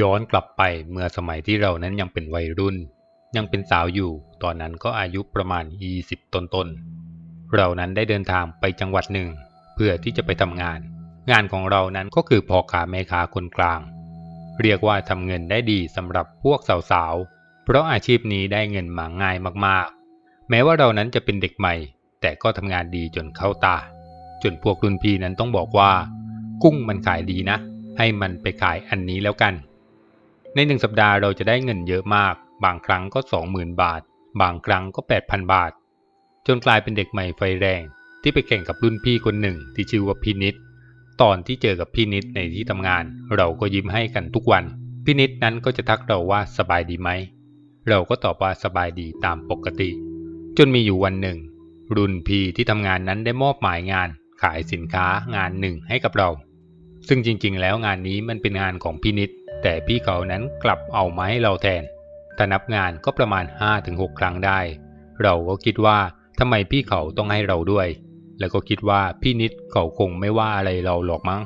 ย้อนกลับไปเมื่อสมัยที่เรานั้นยังเป็นวัยรุ่น ยังเป็นสาวอยู่ ตอนนั้นก็อายุประมาณ 20 ต้นๆ เรานั้นได้เดินทางไปจังหวัดหนึ่ง เพื่อที่จะไปทำงาน งานของเรานั้นก็คือพอค้าแม่ค้าคนกลาง เรียกว่าทำเงินได้ดีสำหรับพวกสาวๆ เพราะอาชีพนี้ได้เงินมาง่ายมากๆ แม้ว่าเรานั้นจะเป็นเด็กใหม่ แต่ก็ทำงานดีจนเข้าตา จนพวกรุ่นพี่นั้นต้องบอกว่า กุ้งมันขายดีนะ ให้มันไปขายอันนี้แล้วกัน ในหนึ่งสัปดาห์เราจะได้เงินเยอะมาก บางครั้งก็สองหมื่นบาท บางครั้งก็แปดพันบาท จนกลายเป็นเด็กใหม่ไฟแรง ที่ไปแข่งกับรุ่นพี่คนหนึ่งที่ชื่อว่าพี่นิดตอนที่เจอกับพี่นิดในที่ทำงาน เราก็ยิ้มให้กันทุกวัน พี่นิดนั้นก็จะทักเราว่าสบายดีไหม เราก็ตอบว่าสบายดีตามปกติ จนมีอยู่วันหนึ่ง รุ่นพี่ที่ทำงานนั้นได้มอบหมายงาน ขายสินค้างานหนึ่งให้กับเรา ซึ่งจริงๆ แล้วงานนี้มันเป็นงานของพี่นิด แต่พี่เขานั้นกลับเอามาให้เราแทน ถ้านับงานก็ประมาณ 5-6 ครั้งได้ เราก็คิดว่าทำไมพี่เขาต้องให้เราด้วย แล้วก็คิดว่าพี่นิดเขาคงไม่ว่าอะไรเราหรอกมั้ง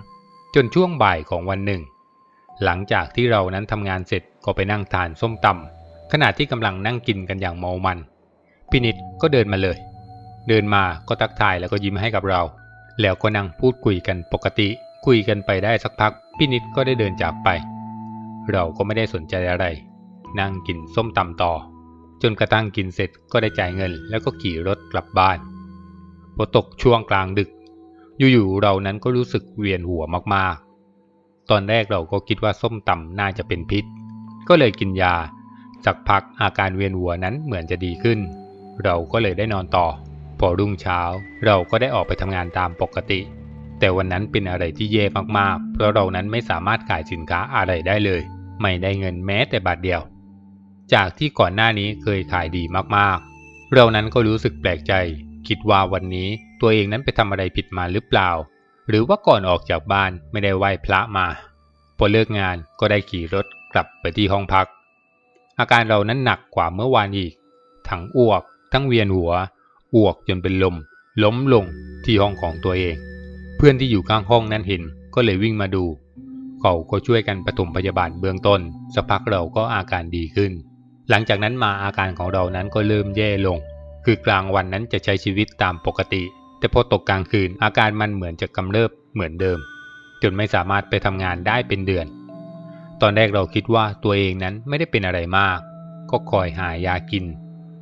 จนช่วงบ่ายของวันหนึ่ง หลังจากที่เรานั้นทำงานเสร็จก็ไปนั่งทานส้มตำขณะที่กำลังนั่งกินกันอย่างเมามัน พี่นิดก็เดินมาเลย เดินมาก็ทักทายแล้วก็ยิ้มให้กับเรา แล้วก็นั่งพูดคุยกันปกติ คุยกันไปได้สักพัก พี่นิดก็ได้เดินจากไป เราก็ไม่ได้สนใจอะไร นั่งกินส้มตำต่อ จนกระทั่งกินเสร็จก็ได้จ่ายเงิน แล้วก็ขี่รถกลับบ้านพอตกช่วงกลางดึก อยู่ๆเรานั้นก็รู้สึกเวียนหัวมากๆ ตอนแรกเราก็คิดว่าส้มตำน่าจะเป็นพิษ ก็เลยกินยาสักพักอาการเวียนหัวนั้นเหมือนจะดีขึ้น เราก็เลยได้นอนต่อ พอรุ่งเช้าเราก็ได้ออกไปทำงานตามปกติ แต่วันนั้นเป็นอะไรที่แย่มากๆ เพราะเรานั้นไม่สามารถขายสินค้าอะไรได้เลย ไม่ได้เงินแม้แต่บาทเดียว จากที่ก่อนหน้านี้เคยขายดีมากๆ เรานั้นก็รู้สึกแปลกใจ คิดว่าวันนี้ตัวเองนั้นไปทำอะไรผิดมาหรือเปล่า หรือว่าก่อนออกจากบ้านไม่ได้ไหว้พระมา พอเลิกงานก็ได้ขี่รถกลับไปที่ห้องพัก อาการเรานั้นหนักกว่าเมื่อวานอีก ทั้งอ้วก ทั้งเวียนหัว อ้วกจนเป็นลม ล้มลงที่ห้องของตัวเอง เพื่อนที่อยู่ข้างห้องนั้นเห็นก็เลยวิ่งมาดู เขาก็ช่วยกันปฐมพยาบาลเบื้องต้น สักพักเราก็อาการดีขึ้น หลังจากนั้นมาอาการของเรานั้นก็เริ่มแย่ลง คือกลางวันนั้นจะใช้ชีวิตตามปกติ แต่พอตกกลางคืนอาการมันเหมือนจะกำเริบเหมือนเดิม จนไม่สามารถไปทำงานได้เป็นเดือน ตอนแรกเราคิดว่าตัวเองนั้นไม่ได้เป็นอะไรมาก ก็คอยหายากิน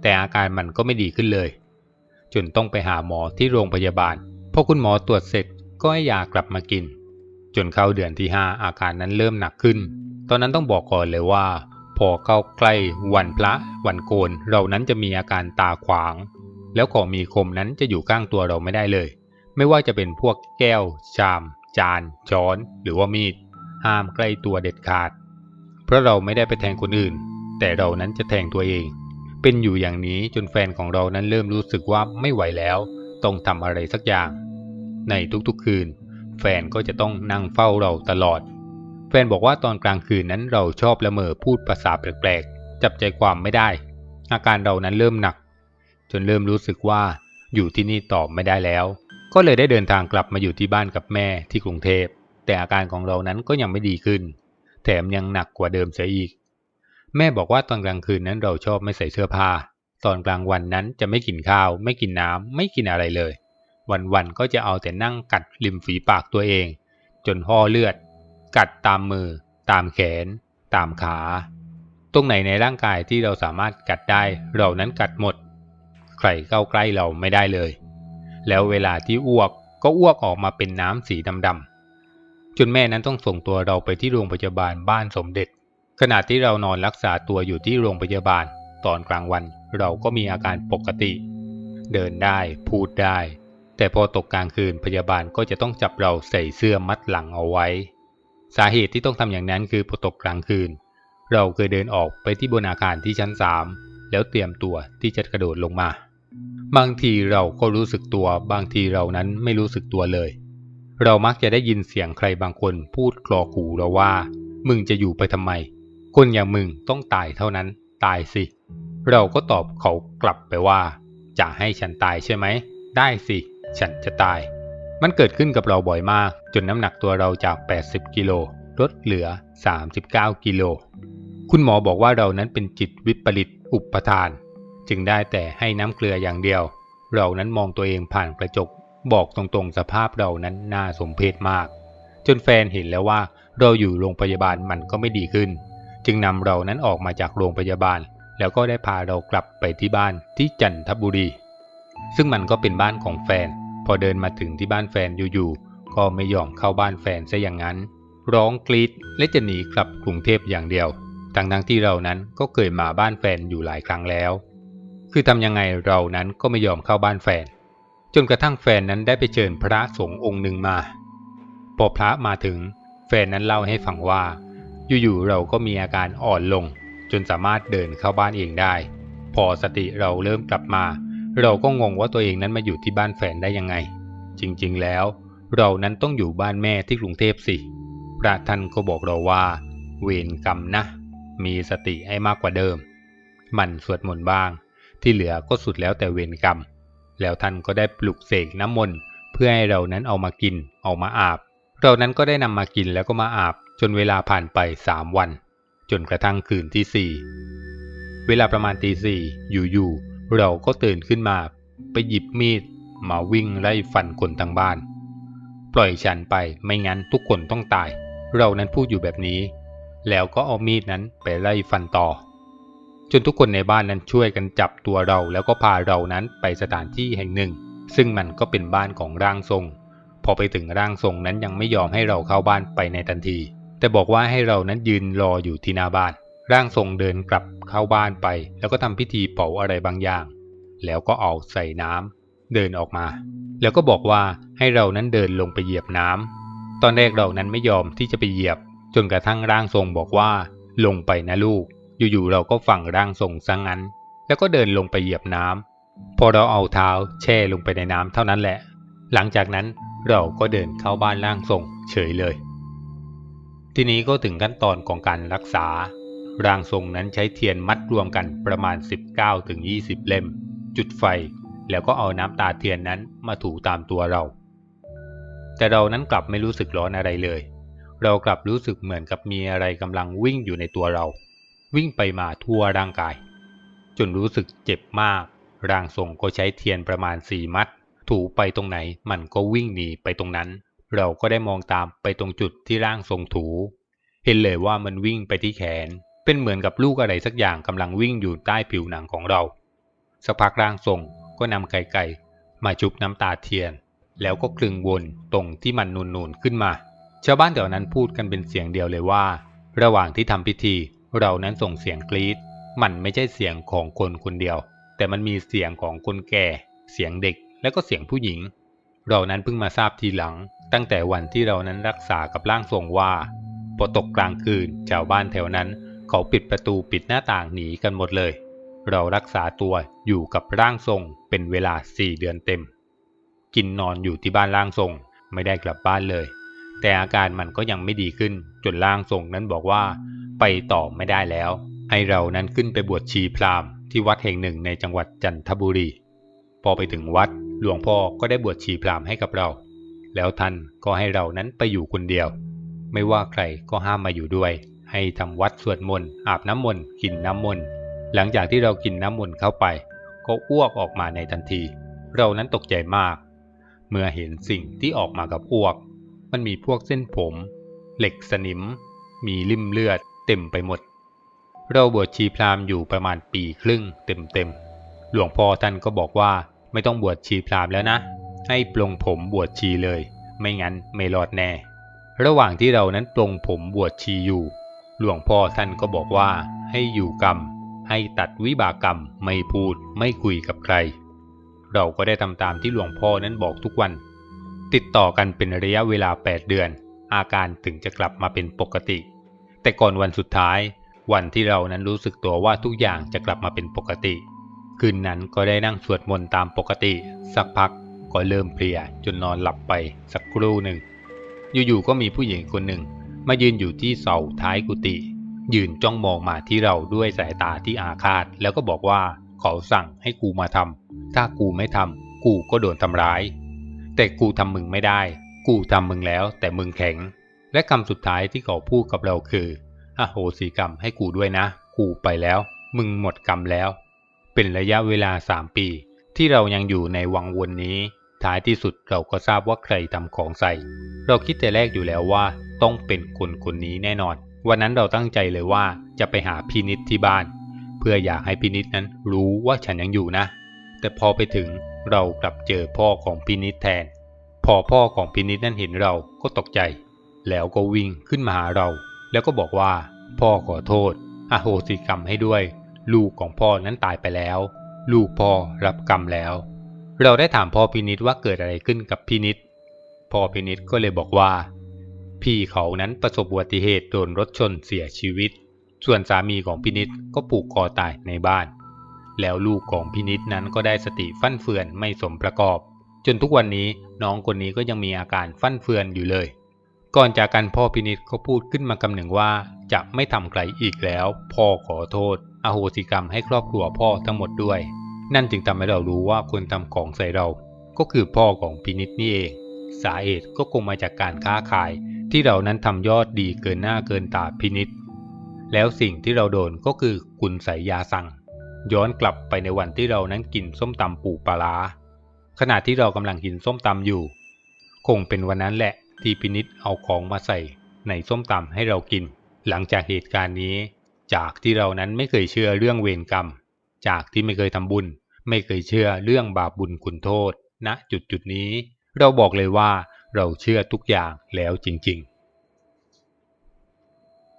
แต่อาการมันก็ไม่ดีขึ้นเลย จนต้องไปหาหมอที่โรงพยาบาลพอคุณหมอตรวจเสร็จก็ให้ยากลับมากิน จนเข้าเดือนที่ 5 อาการนั้นเริ่มหนักขึ้น ตอนนั้นต้องบอกก่อนเลยว่า พอเข้าใกล้วันพระวันโกนเรานั้นจะมีอาการตาขวาง แล้วของมีคมนั้นจะอยู่ข้างตัวเราไม่ได้เลย ไม่ว่าจะเป็นพวกแก้ว ชาม จาน ช้อน หรือว่ามีด ห้ามใกล้ตัวเด็ดขาด เพราะเราไม่ได้ไปแทงคนอื่น แต่เรานั้นจะแทงตัวเอง เป็นอยู่อย่างนี้จนแฟนของเรานั้นเริ่มรู้สึกว่าไม่ไหวแล้ว ต้องทำอะไรสักอย่าง ในทุกๆคืน แฟนก็จะต้องนั่งเฝ้าเราตลอด แฟนบอกว่าตอนกลางคืนนั้นเราชอบละเมอพูดภาษาแปลกๆ จับใจความไม่ได้ อาการเรานั้นเริ่มหนัก จนเริ่มรู้สึกว่าอยู่ที่นี่ต่อไม่ได้แล้ว ก็เลยได้เดินทางกลับมาอยู่ที่บ้านกับแม่ที่กรุงเทพ แต่อาการของเรานั้นก็ยังไม่ดีขึ้น แถมยังหนักกว่าเดิมเสียอีก แม่บอกว่าตอนกลางคืนนั้นเราชอบไม่ใส่เสื้อผ้า ตอนกลางวันนั้นจะไม่กินข้าว ไม่กินน้ำไม่กินอะไรเลย วันๆก็จะเอาแต่นั่งกัดริมฝีปากตัวเอง จนห่อเลือด กัดตามมือ ตามแขน ตามขา ตรงไหนในร่างกายที่เราสามารถกัดได้เรานั้นกัดหมด ใครเข้าใกล้เราไม่ได้เลย แล้วเวลาที่อ้วกก็อ้วกออกมาเป็นน้ำสีดำๆจนแม่นั้นต้องส่งตัวเราไปที่โรงพยาบาลบ้านสมเด็จ ขณะที่เรานอนรักษาตัวอยู่ที่โรงพยาบาล ตอนกลางวันเราก็มีอาการปกติ เดินได้พูดได้ แต่พอตกกลางคืนพยาบาลก็จะต้องจับเราใส่เสื้อมัดหลังเอาไว้ สาเหตุที่ต้องทำอย่างนั้นคือพอตกกลางคืน เราเคยเดินออกไปที่บนอาคารที่ชั้นสามแล้วเตรียมตัวที่จะกระโดดลงมา บางทีเราก็รู้สึกตัวบางทีเรานั้นไม่รู้สึกตัวเลย เรามักจะได้ยินเสียงใครบางคนพูดกรอกหูเราว่า มึงจะอยู่ไปทำไม คนอย่างมึงต้องตายเท่านั้นตายสิ เราก็ตอบเขากลับไปว่า จะให้ฉันตายใช่ไหม ได้สิ ฉันจะตาย มันเกิดขึ้นกับเราบ่อยมาก จนน้ำหนักตัวเราจาก 80 กิโลลดเหลือ 39 กิโล คุณหมอบอกว่าเรานั้นเป็นจิตวิปริตอุปทาน จึงได้แต่ให้น้ำเกลืออย่างเดียว เรานั้นมองตัวเองผ่านกระจก บอกตรงๆสภาพเรานั้นน่าสมเพชมาก จนแฟนเห็นแล้วว่าเราอยู่โรงพยาบาลมันก็ไม่ดีขึ้น จึงนำเรานั้นออกมาจากโรงพยาบาล แล้วก็ได้พาเรากลับไปที่บ้านที่จันทบุรี ซึ่งมันก็เป็นบ้านของแฟน พอเดินมาถึงที่บ้านแฟนอยู่ๆ ก็ไม่ยอมเข้าบ้านแฟนซะอย่างนั้น ร้องกรีดและจะหนีกลับกรุงเทพอย่างเดียว ทั้งๆที่เรานั้นก็เคยมาบ้านแฟนอยู่หลายครั้งแล้ว คือทำยังไงเรานั้นก็ไม่ยอมเข้าบ้านแฟน จนกระทั่งแฟนนั้นได้ไปเชิญพระสงฆ์องค์หนึ่งมา พอพระมาถึง แฟนนั้นเล่าให้ฟังว่า อยู่ๆ เราก็มีอาการอ่อนลง จนสามารถเดินเข้าบ้านเองได้ พอสติเราเริ่มกลับมา เราก็งงว่าตัวเองนั้นมาอยู่ที่บ้านแฟนได้ยังไง จริงๆแล้ว เรานั้นต้องอยู่บ้านแม่ที่กรุงเทพสิ พระท่านก็บอกเราว่า เวรกรรมนะ มีสติให้มากกว่าเดิม มันสวดมนต์บ้าง ที่เหลือก็สุดแล้วแต่เวรกรรม แล้วท่านก็ได้ปลุกเสกน้ำมนต์เพื่อให้เรานั้นเอามากิน เอามาอาบ เรานั้นก็ได้นำมากินแล้วก็มาอาบ จนเวลาผ่านไปสามวัน จนกระทั่งคืนที่สี่เวลาประมาณตีสี่อยู่ๆ เราก็ตื่นขึ้นมาไปหยิบมีดมาวิ่งไล่ฟันคนทั้งบ้าน ปล่อยฉันไปไม่งั้นทุกคนต้องตาย เรานั้นพูดอยู่แบบนี้ แล้วก็เอามีดนั้นไปไล่ฟันต่อ จนทุกคนในบ้านนั้นช่วยกันจับตัวเราแล้วก็พาเรานั้นไปสถานที่แห่งหนึ่ง ซึ่งมันก็เป็นบ้านของร่างทรง พอไปถึงร่างทรงนั้นยังไม่ยอมให้เราเข้าบ้านไปในทันที แต่บอกว่าให้เรานั้นยืนรออยู่ที่หน้าบ้าน ร่างทรงเดินกลับเข้าบ้านไป แล้วก็ทำพิธีเป่าอะไรบางอย่าง แล้วก็เอาใส่น้ำเดินออกมา แล้วก็บอกว่าให้เรานั้นเดินลงไปเหยียบน้ำตอนแรกเรานั้นไม่ยอมที่จะไปเหยียบ จนกระทั่งร่างทรงบอกว่า ลงไปนะลูก อยู่ๆเราก็ฟังร่างทรงซะงงั้น แล้วก็เดินลงไปเหยียบน้ำพอเราเอาเท้าแช่ลงไปในน้ำเท่านั้นแหละ หลังจากนั้นเราก็เดินเข้าบ้านร่างทรงเฉยเลย ทีนี้ก็ถึงขั้นตอนของการรักษา ร่างทรงนั้นใช้เทียนมัดรวมกันประมาณ 19-20 เล่ม จุดไฟแล้วก็เอาน้ำตาเทียนนั้นมาถูตามตัวเรา แต่เรานั้นกลับไม่รู้สึกร้อนอะไรเลย เรากลับรู้สึกเหมือนกับมีอะไรกำลังวิ่งอยู่ในตัวเรา วิ่งไปมาทั่วร่างกาย จนรู้สึกเจ็บมาก ร่างทรงก็ใช้เทียนประมาณสี่มัด ถูไปตรงไหนมันก็วิ่งหนีไปตรงนั้น เราก็ได้มองตามไปตรงจุดที่ร่างทรงถู เห็นเลยว่ามันวิ่งไปที่แขน เป็นเหมือนกับลูกอะไรสักอย่างกำลังวิ่งอยู่ใต้ผิวหนังของเราสักพักร่างทรงก็นำไก่ไก่มาชุบน้ำตาเทียน แล้วก็คลึงวนตรงที่มันนูนๆขึ้นมา ชาวบ้านแถวนั้นพูดกันเป็นเสียงเดียวเลยว่า ระหว่างที่ทำพิธีเรานั้นส่งเสียงกรีดมันไม่ใช่เสียงของคนคนเดียว แต่มันมีเสียงของคนแก่ เสียงเด็กและก็เสียงผู้หญิง เรานั้นเพิ่งมาทราบทีหลัง ตั้งแต่วันที่เรานั้นรักษากับร่างทรงว่าพอตกกลางคืนชาวบ้านแถวนั้น เขาปิดประตูปิดหน้าต่างหนีกันหมดเลย เรารักษาตัวอยู่กับร่างทรงเป็นเวลาสี่เดือนเต็ม กินนอนอยู่ที่บ้านร่างทรงไม่ได้กลับบ้านเลย แต่อาการมันก็ยังไม่ดีขึ้นจนร่างทรงนั้นบอกว่า ไปต่อไม่ได้แล้ว ให้เรานั้นขึ้นไปบวชชีพราหมณ์ที่วัดแห่งหนึ่งในจังหวัดจันทบุรี พอไปถึงวัดหลวงพ่อก็ได้บวชชีพราหมณ์ให้กับเรา แล้วท่านก็ให้เรานั้นไปอยู่คนเดียว ไม่ว่าใครก็ห้ามมาอยู่ด้วย ให้ทำวัดสวดมนต์อาบน้ำมนต์กินน้ำมนต์หลังจากที่เรากินน้ำมนต์เข้าไป ก็อ้วกออกมาในทันที เรานั้นตกใจมาก เมื่อเห็นสิ่งที่ออกมากับอ้วก มันมีพวกเส้นผม เหล็กสนิม มีลิ่มเลือดเต็มไปหมด เราบวชชีพราหมณ์อยู่ประมาณปีครึ่งเต็มๆหลวงพ่อท่านก็บอกว่าไม่ต้องบวชชีพราหมณ์แล้วนะ ให้ปลงผมบวชชีเลย ไม่งั้นไม่รอดแน่ ระหว่างที่เรานั้นปลงผมบวชชีอยู่ หลวงพ่อท่านก็บอกว่าให้อยู่กรรม ให้ตัดวิบากกรรมไม่พูดไม่คุยกับใคร เราก็ได้ทำตามที่หลวงพ่อนั้นบอกทุกวัน ติดต่อกันเป็นระยะเวลา 8 เดือน อาการถึงจะกลับมาเป็นปกติ แต่ก่อนวันสุดท้าย วันที่เรานั้นรู้สึกตัวว่าทุกอย่างจะกลับมาเป็นปกติ คืนนั้นก็ได้นั่งสวดมนต์ตามปกติ สักพักก็เริ่มเพลียจนนอนหลับไปสักครู่หนึ่งอยู่ๆก็มีผู้หญิงคนหนึ่ง มายืนอยู่ที่เสาท้ายกุฏิยืนจ้องมองมาที่เราด้วยสายตาที่อาฆาต แล้วก็บอกว่าเขาสั่งให้กูมาทำถ้ากูไม่ทำกูก็โดนทำร้าย แต่กูทำมึงไม่ได้ กูทำมึงแล้ว แต่มึงแข็ง และคำสุดท้ายที่เขาพูดกับเราคืออโหสิกรรมให้กูด้วยนะ กูไปแล้ว มึงหมดกรรมแล้ว เป็นระยะเวลาสามปี ที่เรายังอยู่ในวังวนนี้ ท้ายที่สุดเราก็ทราบว่าใครทำของใส่ เราคิดแต่แรกอยู่แล้วว่า ต้องเป็นคนคนนี้แน่นอน วันนั้นเราตั้งใจเลยว่าจะไปหาพินิษที่บ้าน เพื่ออยากให้พินิษนั้นรู้ว่าฉันยังอยู่นะ แต่พอไปถึงเรากลับเจอพ่อของพินิษแทน พอพ่อของพินิษนั้นเห็นเราก็ตกใจ แล้วก็วิ่งขึ้นมาหาเรา แล้วก็บอกว่า พ่อขอโทษอโหสิกรรมให้ด้วย ลูกของพ่อนั้นตายไปแล้ว ลูกพ่อรับกรรมแล้ว เราได้ถามพ่อพินิษว่าเกิดอะไรขึ้นกับพินิษพ่อพินิษก็เลยบอกว่า พี่เขานั้นประสบอุบัติเหตุโดนรถชนเสียชีวิต ส่วนสามีของพินิษก็ผูกคอตายในบ้าน แล้วลูกของพินิษนั้นก็ได้สติฟั่นเฟือนไม่สมประกอบ จนทุกวันนี้น้องคนนี้ก็ยังมีอาการฟั่นเฟือนอยู่เลย ก่อนจากกันพ่อพินิษก็พูดขึ้นมาคำหนึ่งว่าจะไม่ทำใครอีกแล้ว พ่อขอโทษ อโหสิกรรมให้ครอบครัวพ่อทั้งหมดด้วย นั่นจึงทำให้เรารู้ว่าคนทำของใส่เรา ก็คือพ่อของพินิษนี่เอง สาเหตุก็คงมาจากการค้าขาย ที่เรานั้นทำยอดดีเกินหน้าเกินตาพินิษแล้วสิ่งที่เราโดนก็คือกุนใส่ยาสั่ง ย้อนกลับไปในวันที่เรานั้นกินส้มตำปูปลาร้าขณะที่เรากำลังกินส้มตำอยู่ คงเป็นวันนั้นแหละที่พินิษเอาของมาใส่ในส้มตำให้เรากิน หลังจากเหตุการณ์นี้ จากที่เรานั้นไม่เคยเชื่อเรื่องเวรกรรม จากที่ไม่เคยทำบุญ ไม่เคยเชื่อเรื่องบาปบุญคุณโทษณจุดจุดนี้ เราบอกเลยว่า เราเชื่อทุกอย่างแล้วจริง ๆ